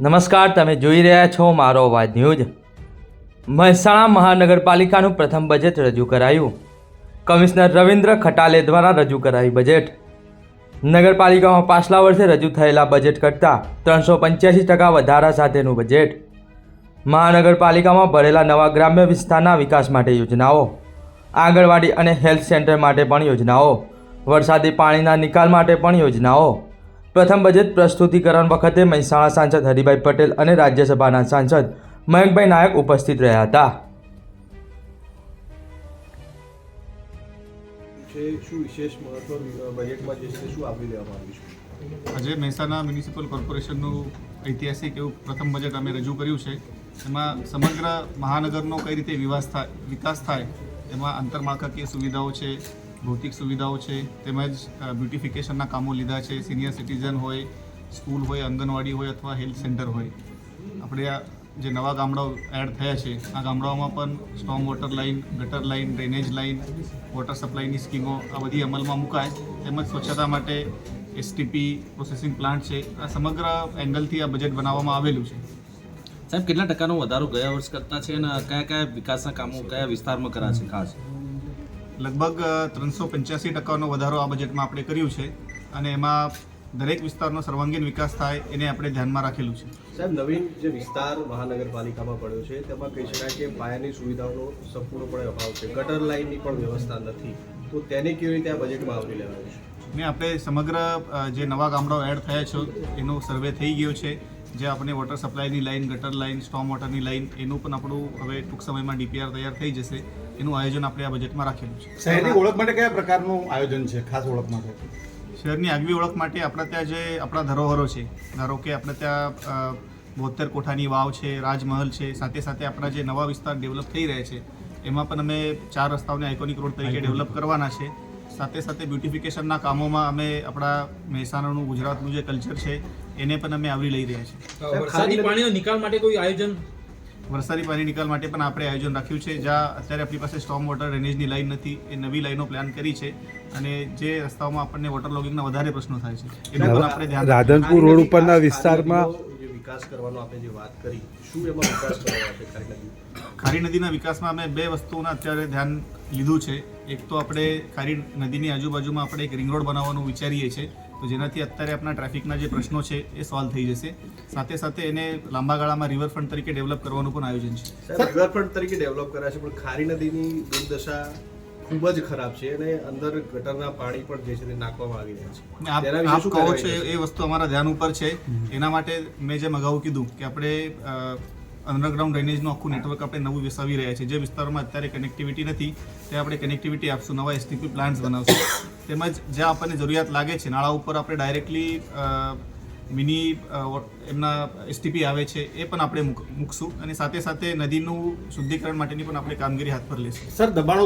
નમસ્કાર, તમે જોઈ રહ્યા છો મારો અવાજ ન્યૂઝ. મહેસાણા મહાનગરપાલિકાનું પ્રથમ બજેટ રજૂ કરાયું. કમિશનર રવિન્દ્ર ખટાલે દ્વારા રજૂ કરાયું બજેટ. નગરપાલિકામાં પાછલા વર્ષે રજૂ થયેલા બજેટ કરતાં ત્રણસો પંચ્યાસી ટકા વધારા સાથેનું બજેટ. મહાનગરપાલિકામાં ભરેલા નવા ગ્રામ્ય વિસ્તારના વિકાસ માટે યોજનાઓ. આંગણવાડી અને હેલ્થ સેન્ટર માટે પણ યોજનાઓ. વરસાદી પાણીના નિકાલ માટે પણ યોજનાઓ. પ્રથમ બજેટ પ્રસ્તુતિકરણ વખતે મહેસાણા સાંસદ હરિભાઈ પટેલ અને રાજ્યસભાના સાંસદ મયંકભાઈ નાયક ઉપસ્થિત રહ્યા હતા. છે શું વિશેષ મહત્વ બજેટમાં જે છે શું આપી દેવામાં આવ્યું છે? આજે મહેસાણા મ્યુનિસિપલ કોર્પોરેશનનું ઐતિહાસિક એવું પ્રથમ બજેટ અમે રજૂ કર્યું છે. એમાં સમગ્ર મહાનગરનો કઈ રીતે વિકાસ થાય વિકાસ થાય એમાં આંતરમાળખાકીય સુવિધાઓ છે ભૌતિક સુવિધાઓ છે, તેમજ બ્યુટિફિકેશનના કામો લીધા છે. સિનિયર સિટીઝન હોય સ્કૂલ હોય, આંગણવાડી હોય અથવા હેલ્થ સેન્ટર હોય. આપણે આ જે નવા ગામડાઓ એડ થયા છે, આ ગામડાઓમાં પણ સ્ટ્રોંગ વોટર લાઇન ગટર લાઇન ડ્રેનેજ લાઇન વોટર સપ્લાયની સ્કીમો આ બધી અમલમાં મુકાય. તેમજ સ્વચ્છતા માટે એસટીપી પ્રોસેસિંગ પ્લાન્ટ છે. આ સમગ્ર એંગલથી આ બજેટ બનાવવામાં આવેલું છે. સાહેબ, કેટલા ટકાનો વધારો ગયા વર્ષ કરતા છે અને કયા કયા વિકાસના કામો કયા વિસ્તારમાં કર્યા છે ખાસ? લગભગ ત્રણસો પંચ્યાસી ટકાનો વધારો આ બજેટમાં આપણે કર્યું છે અને એમાં દરેક વિસ્તારનો સર્વાંગીણ વિકાસ થાય એને આપણે ધ્યાનમાં રાખેલું છે. સાહેબ નવીન જે વિસ્તાર મહાનગરપાલિકામાં પડ્યો છે તેમાં કહી શકાય કે પાયાની સુવિધાઓનો સંપૂર્ણપણે અભાવ છે. ગટર લાઇનની પણ વ્યવસ્થા નથી. તો તેને કેવી રીતે આ બજેટમાં આવરી લેવાયું છે? ને આપણે સમગ્ર જે નવા ગામડાઓ એડ થયા છે એનો સર્વે થઈ ગયો છે. જે આપણે વોટર સપ્લાયની લાઇન ગટર લાઇન સ્ટોમ વોટરની લાઇન એનું પણ આપણું હવે ટૂંક સમયમાં ડીપીઆર તૈયાર થઈ જશે. એનું આયોજન આપણે આ બજેટમાં રાખેલું છે. શહેરની ઓળખ માટે કયા પ્રકારનું આયોજન છે? ખાસ ઓળખ માટે. શહેરની આગવી ઓળખ માટે આપણા ત્યાં જે આપણા ધરોહરો છે ધારો કે આપણે ત્યાં બોતેર કોઠાની વાવ છે રાજમહલ છે સાથે સાથે આપણા જે નવા વિસ્તાર ડેવલપ થઈ રહ્યા છે એમાં પણ અમે ચાર રસ્તાઓને આઇકોનિક રોડ તરીકે ડેવલપ કરવાના છે. સાથે સાથે બ્યુટિફિકેશનના કામોમાં અમે આપણા મહેસાણાનું ગુજરાતનું જે કલ્ચર છે એને પણ અમે આવરી લઈ રહ્યા છીએ. વરસાદી પાણીનો નિકાલ માટે કોઈ આયોજન? વરસાદી પાણી નિકાલ માટે પણ આપણે આયોજન રાખ્યું છે. જ્યાં અત્યારે આપણી પાસે સ્ટોમ વોટર ડ્રેનેજની લાઈન નથી એ નવી લાઈનો પ્લાન કરી છે અને જે રસ્તાઓમાં આપણને વોટર લોગિંગના વધારે પ્રશ્નો થાય છે એનું પણ આપણે ધ્યાન રાધનપુર રોડ ઉપરના વિસ્તારમાં વિકાસ કરવાનો આપણે જે વાત કરી શું એમાં વિકાસ કરવાનો છે ખારી નદીના વિકાસમાં અમે બે વસ્તુઓના અત્યારે ધ્યાન લીધું છે. એક તો આપણે ખારી નદીની આજુબાજુમાં આપણે એક રિંગ રોડ બનાવવાનું વિચારીએ છીએ તો જેનાથી અત્યારે આપણા ટ્રાફિકના જે પ્રશ્નો છે એ સોલ્વ થઈ જશે. સાથે સાથે એને લાંબા ગાળામાં રિવરફ્રન્ટ તરીકે ડેવલપ કરવાનું પણ આયોજન છે. રિવરફ્રન્ટ તરીકે ડેવલપ કરાશે છે પણ ખારી નદીની દુર્દશા ખૂબ જ ખરાબ છે અને અંદર ગટરના પાણી પણ જે છે તે નાખવામાં આવી રહ્યા છે. આપ કહો છો એ વસ્તુ અમારા ધ્યાન ઉપર છે. એના માટે મેં જેમ અગાઉ કીધું કે આપણે અંડરગ્રાઉન્ડ ડ્રેનેજનું આખું નેટવર્ક આપણે નવું વિકસાવી રહ્યા છીએ. જે વિસ્તારોમાં અત્યારે કનેક્ટિવિટી નથી તે આપણે કનેક્ટિવિટી આપશું, નવા એસટીપી પ્લાન્ટ્સ બનાવશું. તેમજ જ્યાં આપણને જરૂરિયાત લાગે છે, નાળા ઉપર આપણે ડાયરેક્ટલી મિની એમના એસટીપી આવે છે, એ પણ આપણે મૂક- મૂકશું. અને સાથે સાથે નદીનું શુદ્ધિકરણ માટેની પણ આપણે કામગીરી હાથ પર લેશું. સર, દબાણો